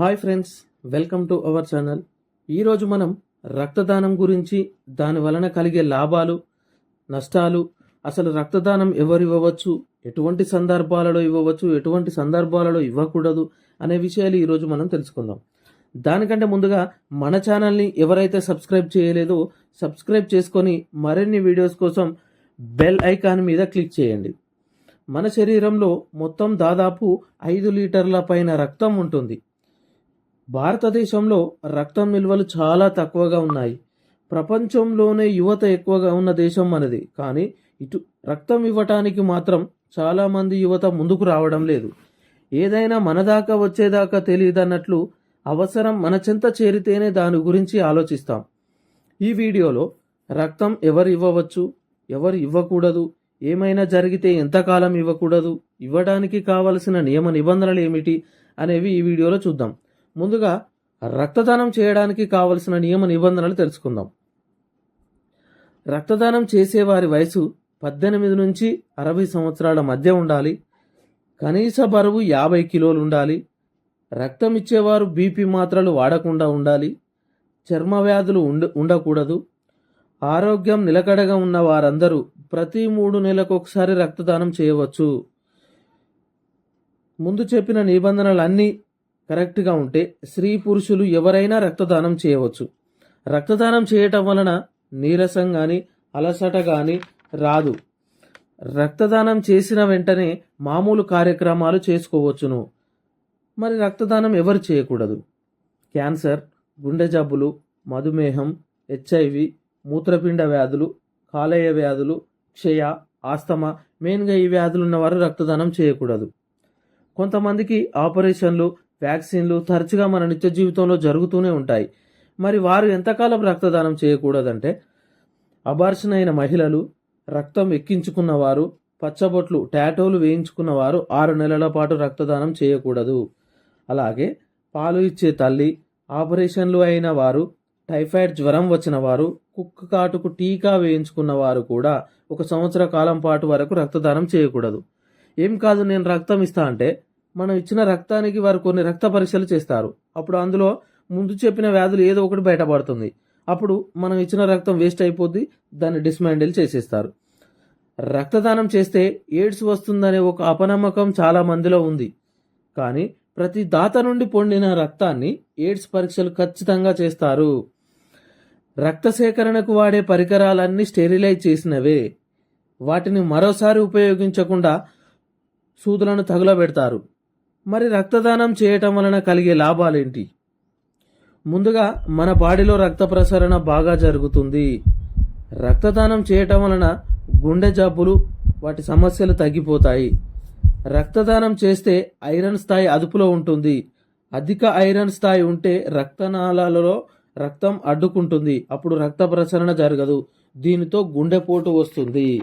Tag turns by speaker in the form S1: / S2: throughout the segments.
S1: Hi friends welcome to our channel. ఈరోజు మనం రక్తదానం గురించి దాని వలన కలిగే లాభాలు నష్టాలు అసలు రక్తదానం ఎవరు ఇవ్వవచ్చు ఎటువంటి సందర్భాలలో ఇవ్వవచ్చు ఎటువంటి సందర్భాలలో ఇవ్వకూడదు అనే విషయాలు ఈరోజు మనం తెలుసుకుందాం. దానికంటే ముందుగా మన ఛానల్ని ఎవరైతే సబ్స్క్రైబ్ చేయలేదో సబ్స్క్రైబ్ చేసుకొని మరిన్ని వీడియోస్ కోసం బెల్ ఐకాన్ మీద క్లిక్ చేయండి. మన శరీరంలో మొత్తం దాదాపు ఐదు లీటర్ల పైన రక్తం ఉంటుంది. భారతదేశంలో రక్తం నిల్వలు చాలా తక్కువగా ఉన్నాయి. ప్రపంచంలోనే యువత ఎక్కువగా ఉన్న దేశం మనది. కానీ ఇటు రక్తం ఇవ్వటానికి మాత్రం చాలామంది యువత ముందుకు రావడం లేదు. ఏదైనా మనదాకా వచ్చేదాకా తెలియదన్నట్లు అవసరం మన చెంత చేరితేనే దాని గురించి ఆలోచిస్తాం. ఈ వీడియోలో రక్తం ఎవరు ఇవ్వవచ్చు ఎవరు ఇవ్వకూడదు ఏమైనా జరిగితే ఎంతకాలం ఇవ్వకూడదు ఇవ్వడానికి కావలసిన నియమ నిబంధనలు ఏమిటి అనేవి ఈ వీడియోలో చూద్దాం. ముందుగా రక్తదానం చేయడానికి కావలసిన నియమ నిబంధనలు తెలుసుకుందాం. రక్తదానం చేసేవారి వయసు పద్దెనిమిది నుంచి అరవై సంవత్సరాల మధ్య ఉండాలి. కనీస బరువు యాభై కిలోలు ఉండాలి రక్తం ఇచ్చేవారు బీపీ మాత్రలు వాడకుండా ఉండాలి. చర్మ వ్యాధులు ఉండ ఉండకూడదు. ఆరోగ్యం నిలకడగా ఉన్న వారందరూ ప్రతి మూడు నెలలకు ఒకసారి రక్తదానం చేయవచ్చు. ముందు చెప్పిన నిబంధనలన్నీ కరెక్ట్గా ఉంటే స్త్రీ పురుషులు ఎవరైనా రక్తదానం చేయవచ్చు. రక్తదానం చేయటం వలన నీరసం కానీ అలసట కానీ రాదు. రక్తదానం చేసిన వెంటనే మామూలు కార్యక్రమాలు చేసుకోవచ్చును. మరి రక్తదానం ఎవరు చేయకూడదు? క్యాన్సర్ గుండె జబ్బులు మధుమేహం హెచ్ఐవి మూత్రపిండ వ్యాధులు కాలేయ వ్యాధులు క్షయ ఆస్తమా మెయిన్గా ఈ వ్యాధులు ఉన్నవారు రక్తదానం చేయకూడదు. కొంతమందికి ఆపరేషన్లు వ్యాక్సిన్లు తరచుగా మన నిత్య జీవితంలో జరుగుతూనే ఉంటాయి. మరి వారు ఎంతకాలం రక్తదానం చేయకూడదంటే అబార్షన్ అయిన మహిళలు రక్తం ఎక్కించుకున్నవారు పచ్చబొట్లు టాటోలు వేయించుకున్నవారు ఆరు నెలల పాటు రక్తదానం చేయకూడదు. అలాగే పాలు ఇచ్చే తల్లి ఆపరేషన్లు అయిన వారు టైఫాయిడ్ జ్వరం వచ్చిన వారు కుక్క కాటుకు టీకా వేయించుకున్న వారు కూడా ఒక సంవత్సర కాలం పాటు వరకు రక్తదానం చేయకూడదు. ఏం కాదు నేను రక్తం ఇస్తా అంటే మనం ఇచ్చిన రక్తానికి వారు కొన్ని రక్త పరీక్షలు చేస్తారు. అప్పుడు అందులో ముందు చెప్పిన వ్యాధులు ఏదో ఒకటి బయటపడుతుంది. అప్పుడు మనం ఇచ్చిన రక్తం వేస్ట్ అయిపోద్ది దాన్ని డిస్మాండిల్ చేసేస్తారు. రక్తదానం చేస్తే ఎయిడ్స్ వస్తుందనే ఒక అపనమ్మకం చాలా మందిలో ఉంది. కానీ ప్రతి దాత నుండి పొందిన రక్తాన్ని ఎయిడ్స్ పరీక్షలు ఖచ్చితంగా చేస్తారు. రక్త సేకరణకు వాడే పరికరాలన్నీ స్టెరిలైజ్ చేసినవే. వాటిని మరోసారి ఉపయోగించకుండా సూదులను తగులబెడతారు. మరి రక్తదానం చేయటం వలన కలిగే లాభాలేంటి? ముందుగా మన బాడీలో రక్త ప్రసరణ బాగా జరుగుతుంది. రక్తదానం చేయటం వలన గుండె జబ్బులు వాటి సమస్యలు తగ్గిపోతాయి. రక్తదానం చేస్తే ఐరన్ స్థాయి అదుపులో ఉంటుంది. అధిక ఐరన్ స్థాయి ఉంటే రక్తనాళాలలో రక్తం అడ్డుకుంటుంది. అప్పుడు రక్త ప్రసరణ జరగదు. దీనితో గుండెపోటు వస్తుంది.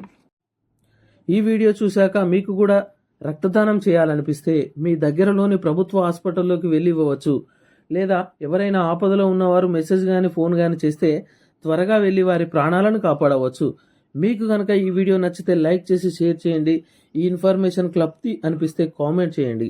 S1: ఈ వీడియో చూశాక మీకు కూడా రక్తదానం చేయాలనిపిస్తే మీ దగ్గరలోని ప్రభుత్వ హాస్పిటల్లోకి వెళ్ళి ఇవ్వవచ్చు. లేదా ఎవరైనా ఆపదలో ఉన్నవారు మెసేజ్ కానీ ఫోన్ కానీ చేస్తే త్వరగా వెళ్ళి వారి ప్రాణాలను కాపాడవచ్చు. మీకు కనుక ఈ వీడియో నచ్చితే లైక్ చేసి షేర్ చేయండి. ఈ ఇన్ఫర్మేషన్ క్లబ్ది అనిపిస్తే కామెంట్ చేయండి.